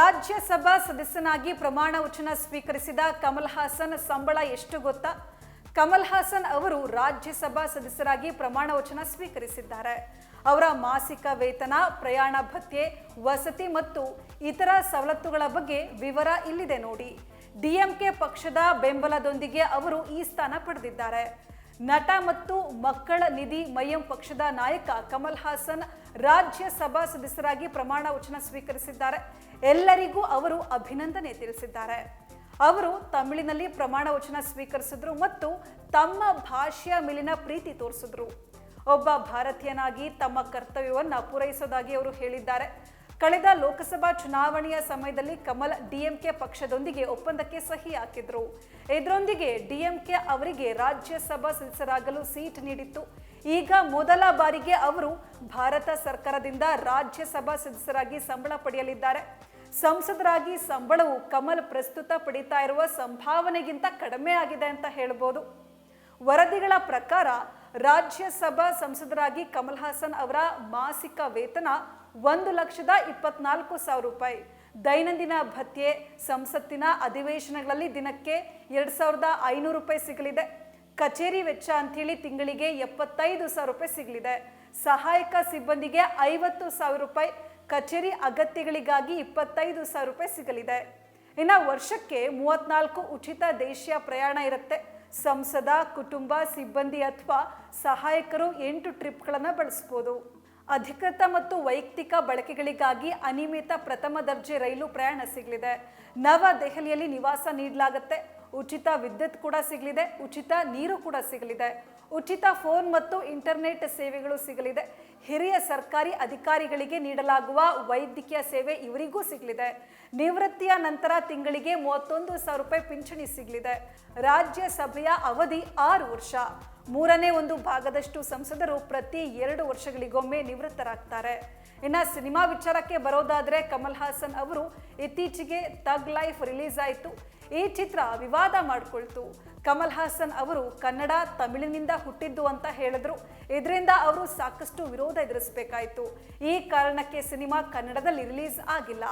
ರಾಜ್ಯಸಭಾ ಸದಸ್ಯನಾಗಿ ಪ್ರಮಾಣ ವಚನ ಸ್ವೀಕರಿಸಿದ ಕಮಲ್ ಹಾಸನ್ ಸಂಬಳ ಎಷ್ಟು ಗೊತ್ತಾ? ಕಮಲ್ ಹಾಸನ್ ಅವರು ರಾಜ್ಯಸಭಾ ಸದಸ್ಯರಾಗಿ ಪ್ರಮಾಣ ವಚನ ಸ್ವೀಕರಿಸಿದ್ದಾರೆ. ಅವರ ಮಾಸಿಕ ವೇತನ, ಪ್ರಯಾಣ ಭತ್ಯೆ, ವಸತಿ ಮತ್ತು ಇತರ ಸವಲತ್ತುಗಳ ಬಗ್ಗೆ ವಿವರ ಇಲ್ಲಿದೆ ನೋಡಿ. ಡಿಎಂಕೆ ಪಕ್ಷದ ಬೆಂಬಲದೊಂದಿಗೆ ಅವರು ಈ ಸ್ಥಾನ ಪಡೆದಿದ್ದಾರೆ. ನಟ ಮತ್ತು ಮಕ್ಕಳ ನಿಧಿ ಮಯಂ ಪಕ್ಷದ ನಾಯಕ ಕಮಲ್ ಹಾಸನ್ ರಾಜ್ಯಸಭಾ ಸದಸ್ಯರಾಗಿ ಪ್ರಮಾಣ ವಚನ ಸ್ವೀಕರಿಸಿದ್ದಾರೆ. ಎಲ್ಲರಿಗೂ ಅವರು ಅಭಿನಂದನೆ ತಿಳಿಸಿದ್ದಾರೆ. ಅವರು ತಮಿಳಿನಲ್ಲಿ ಪ್ರಮಾಣ ವಚನ ಸ್ವೀಕರಿಸಿದ್ರು ಮತ್ತು ತಮ್ಮ ಭಾಷೆಯ ಮೇಲಿನ ಪ್ರೀತಿ ತೋರಿಸಿದ್ರು. ಒಬ್ಬ ಭಾರತೀಯನಾಗಿ ತಮ್ಮ ಕರ್ತವ್ಯವನ್ನ ಪೂರೈಸೋದಾಗಿ ಅವರು ಹೇಳಿದ್ದಾರೆ. ಕಳೆದ ಲೋಕಸಭಾ ಚುನಾವಣೆಯ ಸಮಯದಲ್ಲಿ ಕಮಲ್ ಡಿಎಂಕೆ ಪಕ್ಷದೊಂದಿಗೆ ಒಪ್ಪಂದಕ್ಕೆ ಸಹಿ ಹಾಕಿದ್ರು. ಇದರೊಂದಿಗೆ ಡಿಎಂಕೆ ಅವರಿಗೆ ರಾಜ್ಯಸಭಾ ಸದಸ್ಯರಾಗಲು ಸೀಟ್ ನೀಡಿತ್ತು. ಈಗ ಮೊದಲ ಬಾರಿಗೆ ಅವರು ಭಾರತ ಸರ್ಕಾರದಿಂದ ರಾಜ್ಯಸಭಾ ಸದಸ್ಯರಾಗಿ ಸಂಬಳ ಪಡೆಯಲಿದ್ದಾರೆ. ಸಂಸದರಾಗಿ ಸಂಬಳವು ಕಮಲ್ ಪ್ರಸ್ತುತ ಪಡಿತಾ ಇರುವ ಸಂಭಾವನೆಗಿಂತ ಕಡಿಮೆ ಆಗಿದೆ ಅಂತ ಹೇಳ್ಬೋದು. ವರದಿಗಳ ಪ್ರಕಾರ ರಾಜ್ಯಸಭಾ ಸಂಸದರಾಗಿ ಕಮಲ್ ಹಾಸನ್ ಅವರ ಮಾಸಿಕ ವೇತನ ಒಂದು ಲಕ್ಷದ ಇಪ್ಪತ್ನಾಲ್ಕು ಸಾವಿರ ರೂಪಾಯಿ. ದೈನಂದಿನ ಭತ್ಯೆ, ಸಂಸತ್ತಿನ ಅಧಿವೇಶನಗಳಲ್ಲಿ ದಿನಕ್ಕೆ ಎರಡು ಸಾವಿರದ ಐನೂರು ರೂಪಾಯಿ ಸಿಗಲಿದೆ. ಕಚೇರಿ ವೆಚ್ಚ ಅಂಥೇಳಿ ತಿಂಗಳಿಗೆ ಎಪ್ಪತ್ತೈದು ಸಾವಿರ ರೂಪಾಯಿ ಸಿಗಲಿದೆ. ಸಹಾಯಕ ಸಿಬ್ಬಂದಿಗೆ ಐವತ್ತು ಸಾವಿರ ರೂಪಾಯಿ, ಕಚೇರಿ ಅಗತ್ಯಗಳಿಗಾಗಿ ಇಪ್ಪತ್ತೈದು ಸಾವಿರ ರೂಪಾಯಿ ಸಿಗಲಿದೆ. ಇನ್ನು ವರ್ಷಕ್ಕೆ ಮೂವತ್ನಾಲ್ಕು ಉಚಿತ ದೇಶೀಯ ಪ್ರಯಾಣ ಇರುತ್ತೆ. ಸಂಸದ, ಕುಟುಂಬ, ಸಿಬ್ಬಂದಿ ಅಥವಾ ಸಹಾಯಕರು ಎಂಟು ಟ್ರಿಪ್ಗಳನ್ನು ಬಳಸ್ಬೋದು. ಅಧಿಕೃತ ಮತ್ತು ವೈಯಕ್ತಿಕ ಬಳಕೆಗಳಿಗಾಗಿ ಅನಿಯಮಿತ ಪ್ರಥಮ ದರ್ಜೆ ರೈಲು ಪ್ರಯಾಣ ಸಿಗಲಿದೆ. ನವದೆಹಲಿಯಲ್ಲಿ ನಿವಾಸ ನೀಡಲಾಗುತ್ತೆ. ಉಚಿತ ವಿದ್ಯುತ್ ಕೂಡ ಸಿಗಲಿದೆ. ಉಚಿತ ನೀರು ಕೂಡ ಸಿಗಲಿದೆ. ಉಚಿತ ಫೋನ್ ಮತ್ತು ಇಂಟರ್ನೆಟ್ ಸೇವೆಗಳು ಸಿಗಲಿದೆ. ಹಿರಿಯ ಸರ್ಕಾರಿ ಅಧಿಕಾರಿಗಳಿಗೆ ನೀಡಲಾಗುವ ವೈದ್ಯಕೀಯ ಸೇವೆ ಇವರಿಗೂ ಸಿಗಲಿದೆ. ನಿವೃತ್ತಿಯ ನಂತರ ತಿಂಗಳಿಗೆ ಮೂವತ್ತೊಂದು ಸಾವಿರ ರೂಪಾಯಿ ಪಿಂಚಣಿ ಸಿಗಲಿದೆ. ರಾಜ್ಯಸಭೆಯ ಅವಧಿ ಆರು ವರ್ಷ. ಮೂರನೇ ಒಂದು ಭಾಗದಷ್ಟು ಸಂಸದರು ಪ್ರತಿ ಎರಡು ವರ್ಷಗಳಿಗೊಮ್ಮೆ ನಿವೃತ್ತರಾಗ್ತಾರೆ. ಇನ್ನ ಸಿನಿಮಾ ವಿಚಾರಕ್ಕೆ ಬರೋದಾದರೆ ಕಮಲ್ ಹಾಸನ್ ಅವರು ಇತ್ತೀಚೆಗೆ ತಗ್ ಲೈಫ್ ರಿಲೀಸ್ ಆಯಿತು. ಈ ಚಿತ್ರ ವಿವಾದ ಮಾಡಿಕೊಳ್ತು. ಕಮಲ್ ಹಾಸನ್ ಅವರು ಕನ್ನಡ ತಮಿಳಿನಿಂದ ಹುಟ್ಟಿದ್ದು ಅಂತ ಹೇಳಿದ್ರು. ಇದರಿಂದ ಅವರು ಸಾಕಷ್ಟು ವಿರೋಧ ಎದುರಿಸಬೇಕಾಯಿತು. ಈ ಕಾರಣಕ್ಕೆ ಸಿನಿಮಾ ಕನ್ನಡದಲ್ಲಿ ರಿಲೀಸ್ ಆಗಿಲ್ಲ.